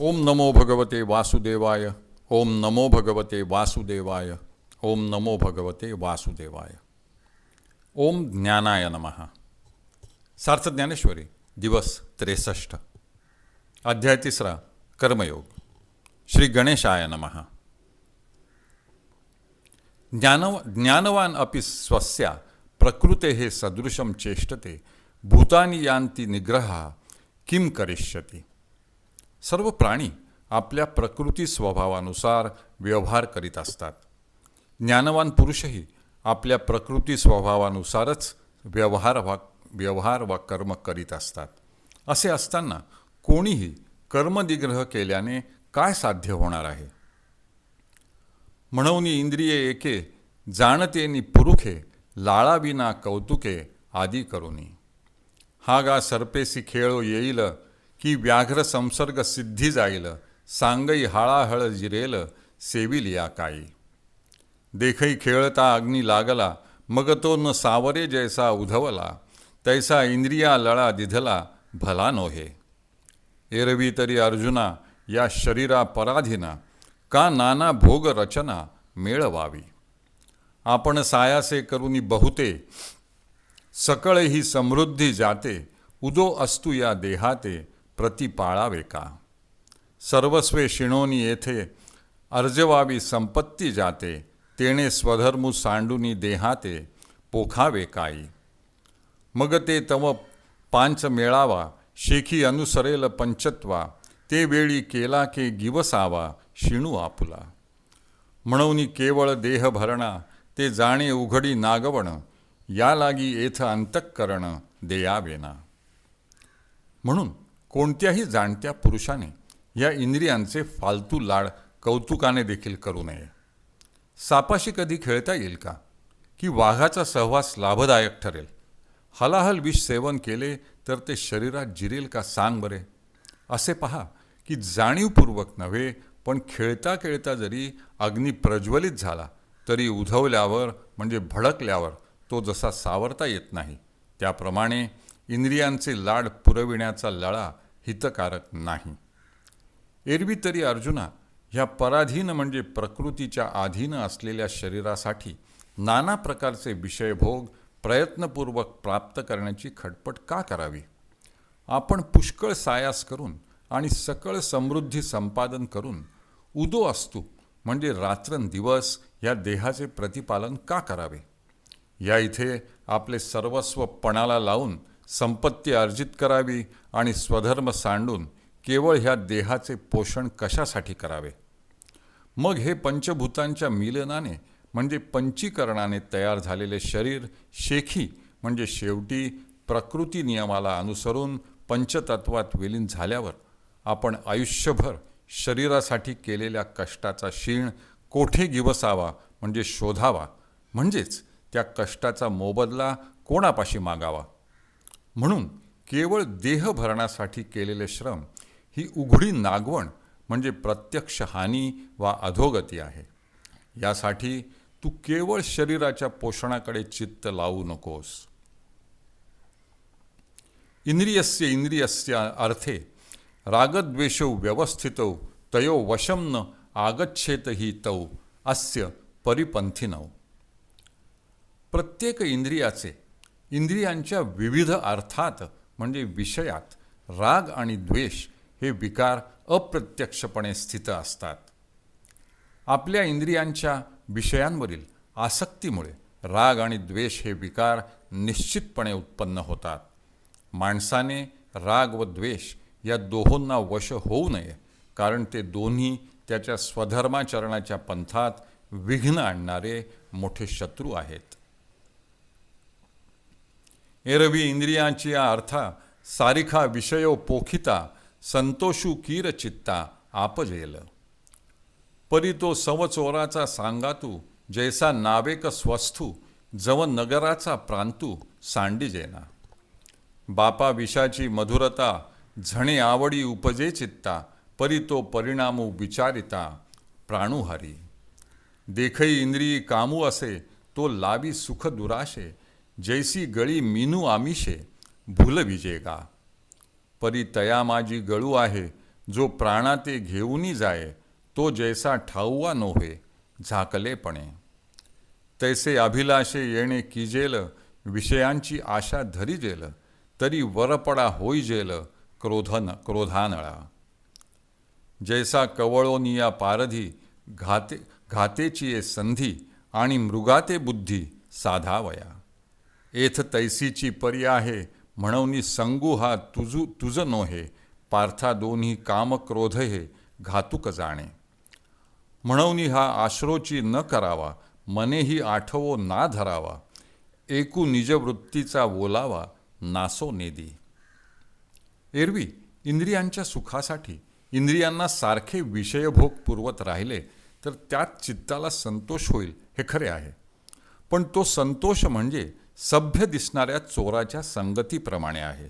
ओम नमो भगवते वासुदेवाय ओम नमो भगवते वासुदेवाय ओम नमो भगवते वासुदेवाय। ओम ज्ञानाय नमः। सार्थ ज्ञानेश्वरी दिवस त्रेसष्ट। अध्याय तिसरा कर्मयोग। श्री गणेशाय नमः। ज्ञानव ज्ञानवान अपि स्वस्या प्रकृते सदृशं चेष्टते भूतानी यांती निग्रह किम करिष्यती? सर्व प्राणी आपल्या प्रकृती स्वभावानुसार व्यवहार करीत असतात. ज्ञानवान पुरुषही आपल्या प्रकृती स्वभावानुसारच व्यवहार वा व्यवहार वा कर्म करीत असतात. असे असताना कोणीही कर्मदिग्रह केल्याने काय साध्य होणार आहे? म्हणून इंद्रिये एके जाणतेनी पुरुखे लाळाविना कौतुके आदी करुनी. हा गा सर्पेसी खेळो येईल की व्याघ्र संसर्ग सिद्धी जाईल सांगई हाळाहळ जिरेल सेविलिया काई. देखई खेळता अग्नी लागला मग तो न सावरे जैसा उधवला तैसा इंद्रिया लळा दिधला भला नोहे. एरवी तरी अर्जुना या शरीरा पराधीना का नाना भोग रचना मेळवावी. आपण सायासे करुनी बहुते सकळ ही समृद्धी जाते उदो असतू या देहाते प्रतिपाळावे का सर्वस्वे शिणोनी येथे अर्जवावी संपत्ती जाते तेणे स्वधर्मू सांडुनी देहाते पोखावे काई मग ते तव पांच मेळावा शेखी अनुसरेल पंचत्वा ते वेळी केला के गिवसावा शिणू आपुला. म्हणून केवळ देह भरणा ते जाणे उघडी नागवण या लागी येथ अंतःकरण देयावेना. म्हणून कोणत्याही जाणत्या पुरुषाने या इंद्रियांचे फालतू लाड कौतुकाने देखील करू नये. सापाशी कधी खेळता येईल का? की वाघाचा सहवास लाभदायक ठरेल? हलाहल विष सेवन केले तर ते शरीरात जिरेल का सांग बरे? असे पहा की जाणीवपूर्वक नव्हे पण खेळता खेळता जरी अग्नी प्रज्वलित झाला तरी उधवल्यावर म्हणजे भडकल्यावर तो जसा सावरता येत नाही. त्याप्रमाणे इंद्रियांचे लाड पुरविण्याचा लळा हितकारक नाही. एरवी तरी अर्जुना ह्या पराधीन म्हणजे प्रकृतीच्या अधीन असलेल्या शरीरासाठी नाना प्रकारचे विषयभोग प्रयत्नपूर्वक प्राप्त करण्याची खटपट का करावी? आपण पुष्कळ सायास करून आणि सकळ समृद्धी संपादन करून उदो असतो म्हणजे रात्रंदिवस या देहाचे प्रतिपालन का करावे? या इथे आपले सर्वस्व पणाला लावून संपत्ती अर्जित करावी आणि स्वधर्म सांडून केवळ ह्या देहाचे पोषण कशासाठी करावे? मग हे पंचभूतांच्या मिलनाने म्हणजे पंचीकरणाने तयार झालेले शरीर शेखी म्हणजे शेवटी प्रकृती नियमाला अनुसरून पंचतत्वात विलीन झाल्यावर आपण आयुष्यभर शरीरासाठी केलेल्या कष्टाचा क्षीण कोठे गिवसावा म्हणजे शोधावा म्हणजेच त्या कष्टाचा मोबदला कोणापाशी मागावा? म्हणून केवळ देह भरण्यासाठी केलेले श्रम ही उघडी नागवण म्हणजे प्रत्यक्ष हानी वा अधोगती आहे. यासाठी तू केवळ शरीराच्या पोषणाकडे चित्त लावू नकोस. इंद्रियस्य इंद्रियस्य अर्थे रागद्वेषौ व्यवस्थितौ तयो वशं न आगच्छेत ही तौ अस्य परिपंथिनौ प्रत्येक इंद्रियाचे इंद्रियांच्या विविध अर्थात म्हणजे विषयात राग आणि द्वेष हे विकार अप्रत्यक्षपणे स्थित असतात. आपल्या इंद्रियांच्या विषयांवरील आसक्तीमुळे राग आणि द्वेष हे विकार निश्चितपणे उत्पन्न होतात. माणसाने राग व द्वेष या दोहोंना वश होऊ नये कारण ते दोन्ही त्याच्या स्वधर्माचरणाच्या पंथात विघ्न आणणारे मोठे शत्रू आहेत. एरवी इंद्रियांची अर्था सारिखा विषयो पोखिता संतोषू कीर चित्ता आपजेल. परी तो सवचोराचा सांगातू जैसा नावेक स्वस्थू जव नगराचा प्रांतू सांडिजेना. बापा विषाची मधुरता झणे आवडी उपजे चित्ता परी तो परिणामू विचारिता प्राणुहारी. देखई इंद्रियी कामू असे तो लावी सुख दुराशे जैसी गळी मिनू आमिषे भूल विजेगा. परी तया माझी गळू आहे जो प्राणाते घेऊनी जाय तो जैसा ठाऊवा नोहे झाकलेपणे. तैसे अभिलाषे येणे किजेल विषयांची आशा धरी जेल तरी वरपडा होईजेल क्रोधन क्रोधानळा. जैसा कवळोनिया पारधी घाते घातेची ये संधी आणि मृगाते बुद्धी साधावया. एथ तैसीची परी आहे. म्हणून संगू हा तुझू तुझ नोहे पार्था दोन्ही काम क्रोध हे घातुक जाणे. म्हणून हा आश्रोची न करावा मनेही आठवो ना धरावा. एकू निजवृत्तीचा बोलावा नासो नेदी. एरवी इंद्रियांच्या सुखासाठी. इंद्रियांना सारखे विषयभोग पुरवत राहिले तर त्यात चित्ताला संतोष होईल हे खरे आहे. पण तो संतोष म्हणजे सभ्य दिसणाऱ्या चोराच्या संगतीप्रमाणे आहे.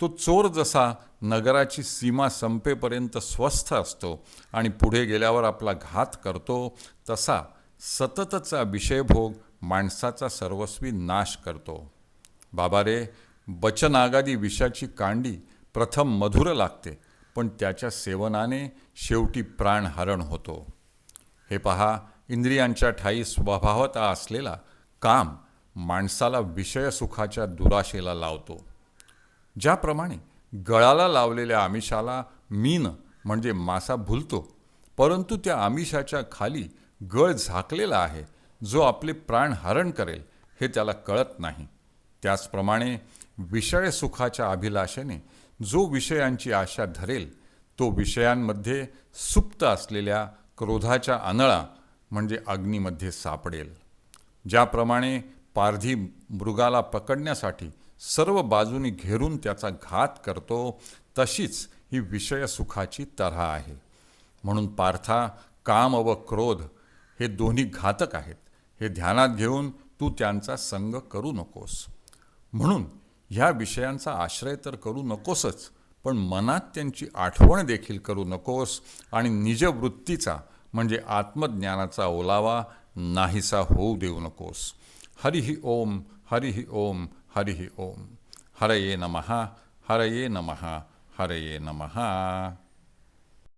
तो चोर जसा नगराची सीमा संपेपर्यंत स्वस्थ असतो आणि पुढे गेल्यावर आपला घात करतो तसा सततचा विषयभोग माणसाचा सर्वस्वी नाश करतो. बाबा रे बचनागादी विषाची कांडी प्रथम मधुर लागते पण त्याच्या सेवनाने शेवटी प्राणहरण होतो. हे पहा इंद्रियांच्या ठाई स्वभावता असलेला काम माणसाला विषयसुखाच्या दुराशेला लावतो. ज्याप्रमाणे गळाला लावलेल्या आमिषाला मीन म्हणजे मासा भुलतो परंतु त्या आमिषाच्या खाली गळ झाकलेला आहे जो आपले प्राण हरण करेल हे त्याला कळत नाही. त्याचप्रमाणे विषय सुखाच्या अभिलाषेने जो विषयांची आशा धरेल तो विषयांमध्ये सुप्त असलेल्या क्रोधाच्या अनळा म्हणजे अग्नीमध्ये सापडेल. ज्याप्रमाणे पारधी मृगाला पकडण्यासाठी सर्व बाजूनी घेरून त्याचा घात करतो तशीच ही विषय सुखाची तऱ्हा आहे. म्हणून पार्था काम व क्रोध हे दोन्ही घातक आहेत. हे ध्यानात घेऊन तू त्यांचा संग करू नकोस. म्हणून ह्या विषयांचा आश्रय तर करू नकोसच पण मनात त्यांची आठवण देखील करू नकोस आणि निजवृत्तीचा म्हणजे आत्मज्ञानाचा ओलावा नाहीसा होऊ देऊ नकोस. हरिः ॐ हरिः ॐ हरिः ओं हरये नमः हरये नमः हरये नमः।